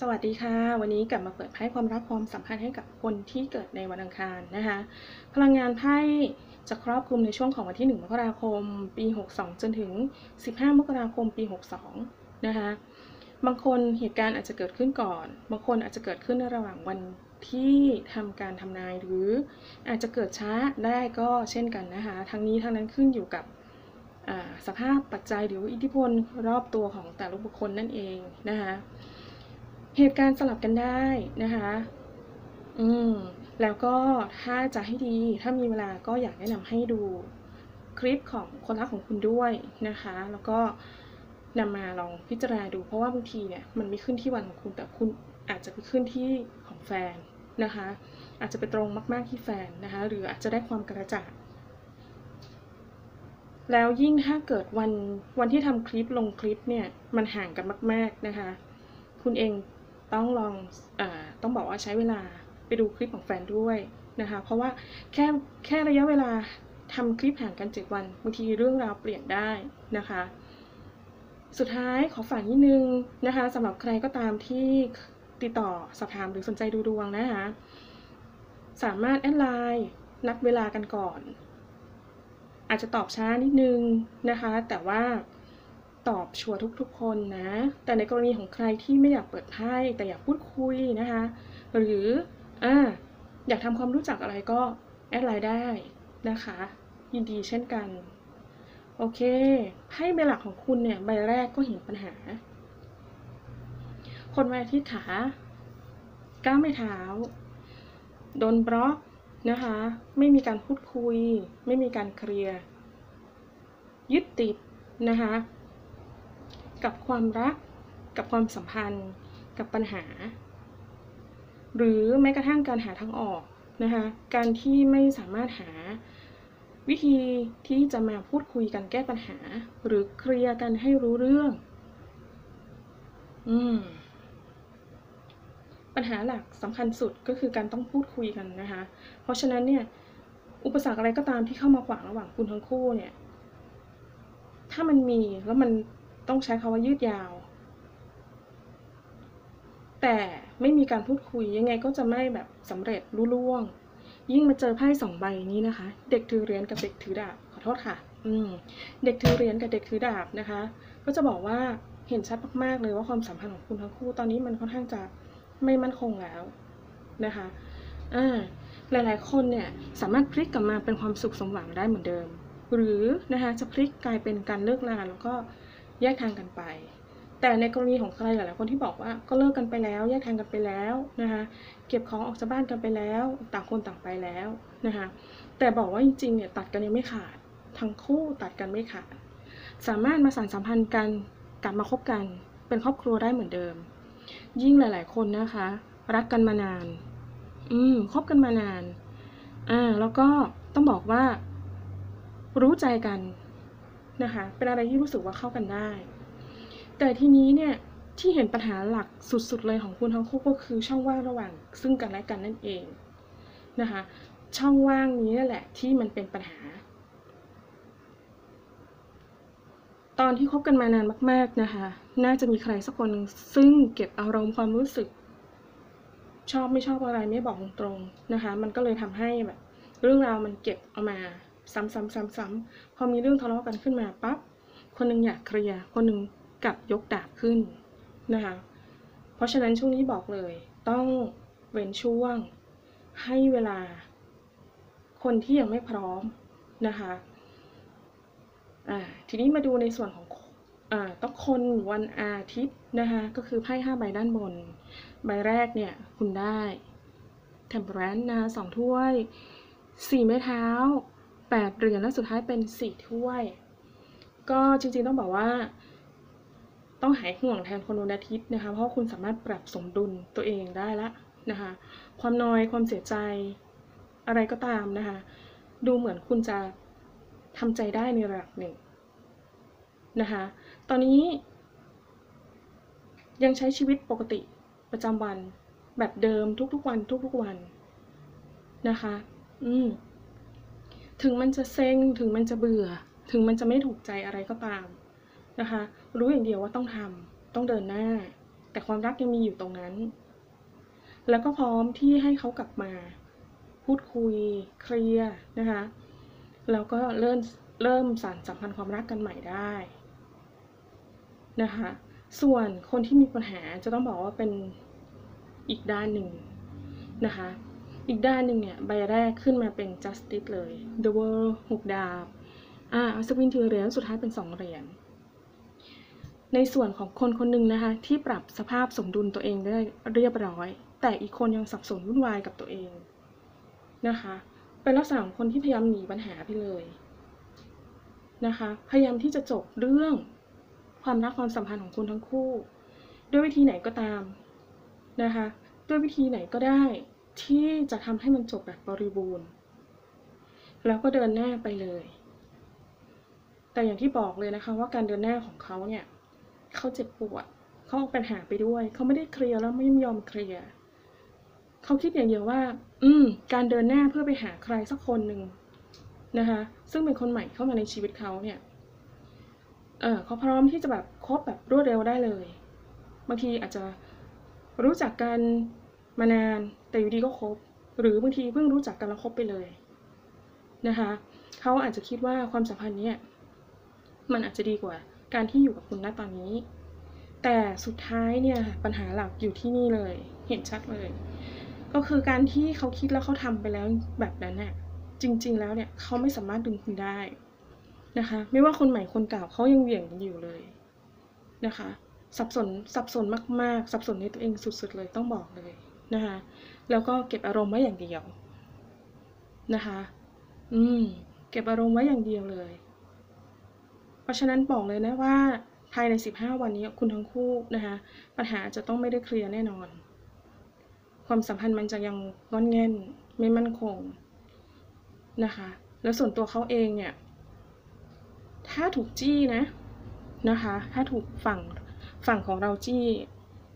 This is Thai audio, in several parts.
สวัสดีค่ะ วันนี้กลับมาเปิดไพ่ความรักความสัมพันธ์ให้กับคนที่เกิดในวันอังคารนะคะ พลังงานไพ่จะครอบคลุมในช่วงของวันที่ 1 มกราคม ปี 62 จนถึง 15 มกราคม ปี 62 นะคะ บางคนเหตุการณ์อาจจะเกิดขึ้นก่อน บางคนอาจจะเกิดขึ้นในระหว่างวันที่ทำการทำนายหรืออาจจะเกิดช้าได้ก็เช่นกันนะคะ ทั้งนี้ทั้งนั้นขึ้นอยู่กับสภาพปัจจัยหรืออิทธิพลรอบตัวของแต่ละบุคคลนั่นเองนะคะ เหตุการณ์สลับกันได้นะคะ อืม แล้วก็ถ้าจะให้ดี ถ้ามีเวลาก็อยากแนะนำให้ดูคลิปของคนรักของคุณด้วยนะคะ แล้วก็นำมาลองพิจารณาดู เพราะว่าบางทีเนี่ยมันไม่ขึ้นที่วันของคุณแต่คุณอาจจะไปขึ้นที่ของแฟนนะคะ อาจจะไปตรงมาก ๆที่แฟนนะคะ หรืออาจจะได้ความกระจ่างแล้วยิ่งถ้าเกิดวันวันที่ทำคลิปลงคลิปเนี่ยมันห่างกันมาก ๆนะคะ คุณเอง ต้องลองออต้องบอกว่าใช้เวลาไปดูคลิปของแฟนด้วยนะคะ เพราะว่าแค่แค่ระยะเวลาทำคลิปห่างกัน7วันบางทีเรื่องราวเปลี่ยนได้นะคะ สุดท้ายขอฝากนิดนึงนะคะสำหรับใครก็ตามที่ติดต่อสอบถามหรือสนใจดูดวงนะคะ สามารถแอดไลน์นัดเวลากันก่อน อาจจะตอบช้านิดนึงนะคะ แต่ว่า ตอบชัวร์ทุกๆ คนนะ แต่ในกรณีของใครที่ไม่อยากเปิดไพ่แต่อยากพูดคุยนะคะ หรืออ่าอยากทำความรู้จักอะไรก็แอดไลน์ได้นะคะ ยินดีเช่นกัน โอเคไพ่ใบหลักของคุณเนี่ยใบแรกก็เห็นปัญหา คนวันอาทิตย์ขาก้าวไม่เท้า โดนบล็อกนะคะ ไม่มีการพูดคุย ไม่มีการเคลียร์ยึดติดนะคะ กับความรัก กับความสัมพันธ์ กับปัญหา หรือแม้กระทั่งการหาทางออกนะคะ การที่ไม่สามารถหาวิธีที่จะมาพูดคุยกันแก้ปัญหา หรือเคลียร์กันให้รู้เรื่อง อืม ปัญหาหลักสำคัญสุดก็คือการต้องพูดคุยกันนะคะ เพราะฉะนั้นเนี่ย อุปสรรคอะไรก็ตามที่เข้ามาขวางระหว่างคุณทั้งคู่เนี่ย ถ้ามันมีแล้วมัน ต้องใช้คาว่ายืดยาว แต่ไม่มีการพูดคุยยังไงก็จะไม่แบบสำเร็จรุ่ล่วง ยิ่งมาเจอไพ่สองใบนี้นะคะ เด็กถือเหรียญกับเด็กถือดาบขอโทษค่ะ อืมเด็กถือเหรียญกับเด็กถือดาบนะคะ ก็จะบอกว่าเห็นชัดมากๆเลยว่าความสัมพันธ์ของคุณทั้งคู่ตอนนี้มันค่อนข้างจะไม่มั่นคงแล้วนะคะอ่าหลายๆ คนเนี่ยสามารถพลิกกลับมาเป็นความสุขสมหวังได้เหมือนเดิม หรือนะคะจะพลิกกลายเป็นการเลิกลาแล้วก็ แยกทางกันไป แต่ในกรณีของใครหลายๆคนที่บอกว่าก็เลิกกันไปแล้ว แยกทางกันไปแล้วนะคะเก็บของออกจากบ้านกันไปแล้ว ต่างคนต่างไปแล้วนะคะแต่บอกว่าจริงๆเนี่ยตัดกันยังไม่ขาดทั้งคู่ตัดกันไม่ขาดสามารถมาสานสัมพันธ์กันกลับมาคบกัน เป็นครอบครัวได้เหมือนเดิม ยิ่งหลาย ๆ คนนะคะ รักกันมานาน อืมคบกันมานานอ่าแล้วก็ต้องบอกว่า รู้ใจกัน นะคะ เป็นอะไรที่รู้สึกว่าเข้ากันได้ แต่ทีนี้เนี่ยที่เห็นปัญหาหลักสุดๆเลยของคุณทั้งคู่ก็คือช่องว่างระหว่างซึ่งกันและกันนั่นเองนะคะ ช่องว่างนี้นั่นแหละที่มันเป็นปัญหา ตอนที่คบกันมานานมากๆนะคะ น่าจะมีใครสักคนซึ่งเก็บอารมณ์ความรู้สึก ชอบไม่ชอบอะไรไม่บอกตรงๆนะคะ มันก็เลยทำให้แบบเรื่องราวมันเก็บเอามา ซ้ำๆๆๆพอมีเรื่องทะเลาะกันขึ้นมาปั๊บคนหนึ่งอยากเคลียร์คนหนึ่งกลับยกดาบขึ้นนะคะเพราะฉะนั้นช่วงนี้บอกเลย ต้องเว้นช่วงให้เวลา คนที่ยังไม่พร้อมนะคะทีนี้มาดูในส่วนของอต้องคนวันอาทิตย์นะคะก็คือไพ่ห้าใบด้านบน ใบแรกเนี่ยคุณได้เทมเปอร์แรนนะสองถ้วยสี่ไม้เท้า แปดเหรียญและสุดท้ายเป็นสี่ถ้วย ก็จริงๆต้องบอกว่า ต้องหายห่วงแทนคนวันอาทิตย์นะคะ เพราะคุณสามารถปรับสมดุลตัวเองได้ละนะคะ ความนอยความเสียใจอะไรก็ตามนะคะ ดูเหมือนคุณจะทำใจได้ในระดับหนึ่งนะคะ ตอนนี้ ยังใช้ชีวิตปกติประจำวันแบบเดิมทุกๆวันทุกๆวันนะคะ อืม ถึงมันจะเซ็งถึงมันจะเบื่อ ถึงมันจะไม่ถูกใจอะไรก็ตามนะคะ รู้อย่างเดียวว่าต้องทำต้องเดินหน้า แต่ความรักยังมีอยู่ตรงนั้น แล้วก็พร้อมที่ให้เขากลับมา พูดคุยเคลียร์นะคะแล้วก็เริ่มเริ่มสานสัมพันธ์ความรักกันใหม่ได้นะคะ ส่วนคนที่มีปัญหาจะต้องบอกว่าเป็นอีกด้านหนึ่งนะคะ อีกด้านหนึ่งเนี่ย ใบแรกขึ้นมาเป็น justice เลย the world หกดาบ อ่าสวินถือเหรียญสุดท้ายเป็นสองเหรียญ ในส่วนของคนคนหนึ่งนะคะ ที่ปรับสภาพสมดุลตัวเองได้เรียบร้อย แต่อีกคนยังสับสนวุ่นวายกับตัวเองนะคะ เป็นลักษณะของคนที่พยายามหนีปัญหาไปเลยนะคะ พยายามที่จะจบเรื่องความรักความสัมพันธ์ของคุณทั้งคู่ ด้วยวิธีไหนก็ตามนะคะ ด้วยวิธีไหนก็ได้ ที่จะทำให้มันจบแบบบริบูรณ์ แล้วก็เดินหน้าไปเลย แต่อย่างที่บอกเลยนะคะว่าการเดินหน้าของเขาเนี่ยเขาเจ็บปวดเขาเอาปัญหาไปด้วย เขาไม่ได้เคลียร์แล้วไม่ยอมเคลียร์เขาคิดอย่างเดียวว่า อืม การเดินหน้าเพื่อไปหาใครสักคนหนึ่งนะคะ ซึ่งเป็นคนใหม่เข้ามาในชีวิตเขาเนี่ย เออเขาพร้อมที่จะแบบคบแบบรวดเร็วได้เลย บางทีอาจจะรู้จักกันมานาน แต่อยู่ดีก็คบ หรือบางทีเพิ่งรู้จักกันแล้วคบไปเลยนะคะเขาอาจจะคิดว่าความสัมพันธ์เนี้ยมันอาจจะดีกว่าการที่อยู่กับคุณณตอนนี้ แต่สุดท้ายเนี่ยปัญหาหลักอยู่ที่นี่เลย เห็นชัดเลย ก็คือการที่เขาคิดแล้วเขาทำไปแล้วแบบนั้นน่ะจริง ๆ แล้วเนี่ยเขาไม่สามารถดึงคุณได้นะคะ ไม่ว่าคนใหม่คนเก่าเขายังเหวี่ยงกันอยู่เลยนะคะ สับสนสับสนมากๆ สับสนในตัวเองสุด ๆ เลยต้องบอกเลยนะคะ แล้วก็เก็บอารมณ์ไว้อย่างเดียวนะคะ อืม เก็บอารมณ์ไว้อย่างเดียวเลย เพราะฉะนั้นบอกเลยนะว่า ภายใน 15 วันนี้คุณทั้งคู่นะคะ ปัญหาจะต้องไม่ได้เคลียร์แน่นอน ความสัมพันธ์มันจะยังงอนแง่นไม่มั่นคงนะคะ แล้วส่วนตัวเขาเองเนี่ย ถ้าถูกจี้นะนะคะ ถ้าถูกฝั่งฝั่งของเราจี้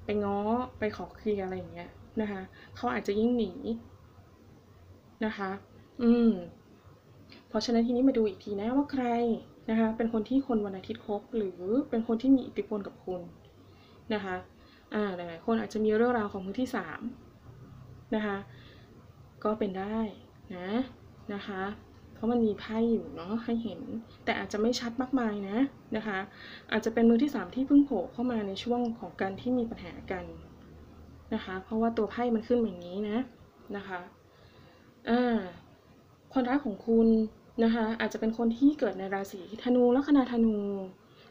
ไปง้อไปขอเคลียร์อะไรอย่างเงี้ย นะคะเขาอาจจะยิ่งหนีนะคะ อืม เพราะฉะนั้นทีนี้มาดูอีกทีนะว่าใครนะคะ เป็นคนที่คนวันอาทิตย์คบหรือเป็นคนที่มีอิทธิพลกับคุณนะคะ อ่าหลายๆคนอาจจะมีเรื่องราวของมือที่สามนะคะ ก็เป็นได้นะนะคะ เพราะมันมีไพ่อยู่เนาะให้เห็น แต่อาจจะไม่ชัดมากมายนะนะคะ อาจจะเป็นมือที่สามที่เพิ่งโผล่เข้ามาในช่วงของการที่มีปัญหากัน นะคะ เพราะว่าตัวไพ่มันขึ้นแบบนี้นะนะคะอ่าความรักของคุณนะคะอาจจะเป็นคนที่เกิดในราศีธนูลัคนาธนู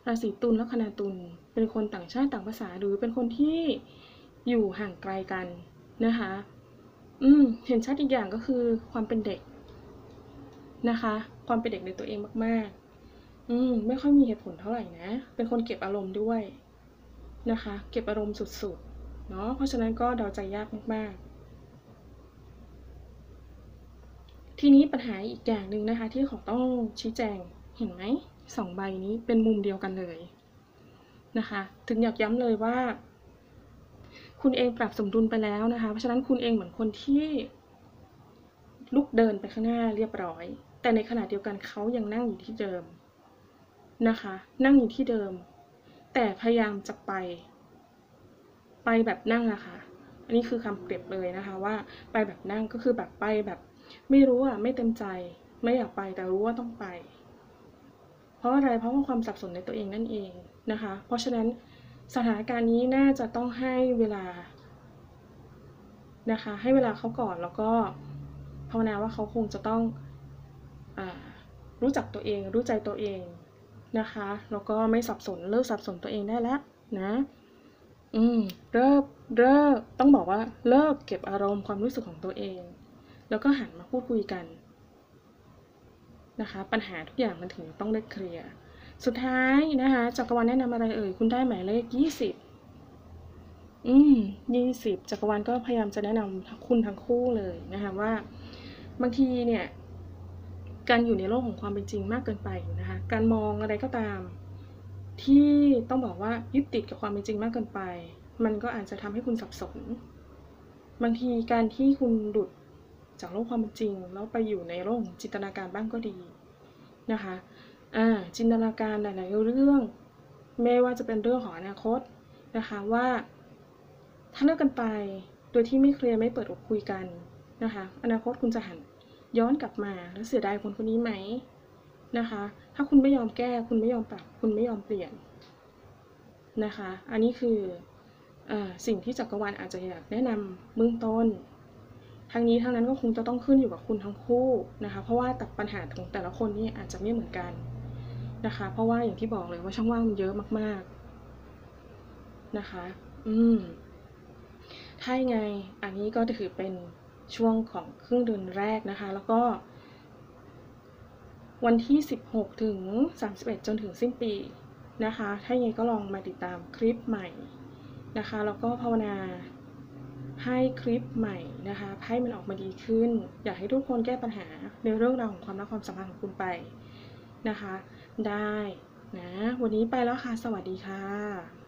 ราศีตุลลัคนาตุลเป็นคนต่างชาติต่างภาษาหรือเป็นคนที่อยู่ห่างไกลกันนะคะอืมเห็นชัดอีกอย่างก็คือความเป็นเด็กนะคะ ความเป็นเด็กในตัวเองมากๆ อืมไม่ค่อยมีเหตุผลเท่าไหร่นะ เป็นคนเก็บอารมณ์ด้วยนะคะ เก็บอารมณ์สุดๆ เนาะเพราะฉะนั้นก็เดาใจยากมากๆ ทีนี้ปัญหาอีกอย่างหนึ่งนะคะ ที่ของต้องชี้แจงเห็นไหมสองใบนี้เป็นมุมเดียวกันเลยนะคะ ถึงอยากย้ำเลยว่า คุณเองปรับสมดุลไปแล้วนะคะ เพราะฉะนั้นคุณเองเหมือนคนที่ลุกเดินไปข้างหน้าเรียบร้อย แต่ในขณะเดียวกันเขายังนั่งอยู่ที่เดิมนะคะ นั่งอยู่ที่เดิม แต่พยายามจะไป ไปแบบนั่งอะคะ่ะ อันนี้คือคำเปรียบเลยนะคะว่าไปแบบนั่งก็คือแบบไปแบบไม่รู้อะไม่เต็มใจ ไม่อยากไปแต่รู้ว่าต้องไป เพราะอะไรเพราะว่าความสับสนในตัวเองนั่นเองนะคะ เพราะฉะนั้นสถานการณ์นี้น่าจะต้องให้เวลานะคะ ให้เวลาเขาก่อนแล้วก็ภาวนาว่าเขาคงจะต้องอรู้จักตัวเอง รู้ใจตัวเองนะคะ แล้วก็ไม่สับสนเลิกสับสนตัวเองได้แล้วนะ อืมเลิกเลิกต้องบอกว่าเลิกเก็บอารมณ์ความรู้สึกของตัวเอง แล้วก็หันมาพูดคุยกันนะคะ ปัญหาทุกอย่างมันถึงต้องได้เคลียร์สุดท้ายนะคะจักรวาลแนะนำอะไรเอ่ยคุณได้หมายเลขยี่สิบอืมยี่สิบจักรวาลก็พยายามจะแนะนำคุณทั้งคู่เลยนะคะว่า บางทีเนี่ย การอยู่ในโลกของความเป็นจริงมากเกินไปนะคะ การมองอะไรก็ตาม ที่ต้องบอกว่ายึดติดกับความเป็นจริงมากเกินไป มันก็อาจจะทำให้คุณสับสน บางทีการที่คุณหลุดจากโลกความเป็นจริง แล้วไปอยู่ในโลกจินตนาการบ้างก็ดีนะคะอ่าจินตนาการหลายๆเรื่อง ไม่ว่าจะเป็นเรื่องของอนาคตนะคะว่า ถ้าเลิกกันไปโดยที่ไม่เคลียร์ไม่เปิดอกคุยกันนะคะ อนาคตคุณจะหันย้อนกลับมาแล้วเสียดายคนคนนี้ไหม นะคะ ถ้าคุณไม่ยอมแก้ คุณไม่ยอมปรับ คุณไม่ยอมเปลี่ยนนะคะ อันนี้คืออสิ่งที่จักรวาลอาจจะอยากแนะนำเบื้องต้นทางนี้ทางนั้นก็คงจะต้องขึ้นอยู่กับคุณทั้งคู่นะคะ เพราะว่าแต่ปัญหาของแต่ละคนนี่อาจจะไม่เหมือนกันนะคะ เพราะว่าอย่างที่บอกเลยว่าช่องว่างมันเยอะมาก ๆนะคะ อืมถ้ายังไง อันนี้ก็จะถือเป็นช่วงของครึ่งเดือนแรกนะคะ แล้วก็ วันที่ 16 ถึง 31 จนถึงสิ้นปีนะคะ ถ้ายังไงก็ลองมาติดตามคลิปใหม่นะคะ แล้วก็ภาวนาให้คลิปใหม่นะคะให้มันออกมาดีขึ้น อยากให้ทุกคนแก้ปัญหาในเรื่องราวของความรักความสัมพันธ์ของคุณไปนะคะ ได้นะ วันนี้ไปแล้วค่ะ สวัสดีค่ะ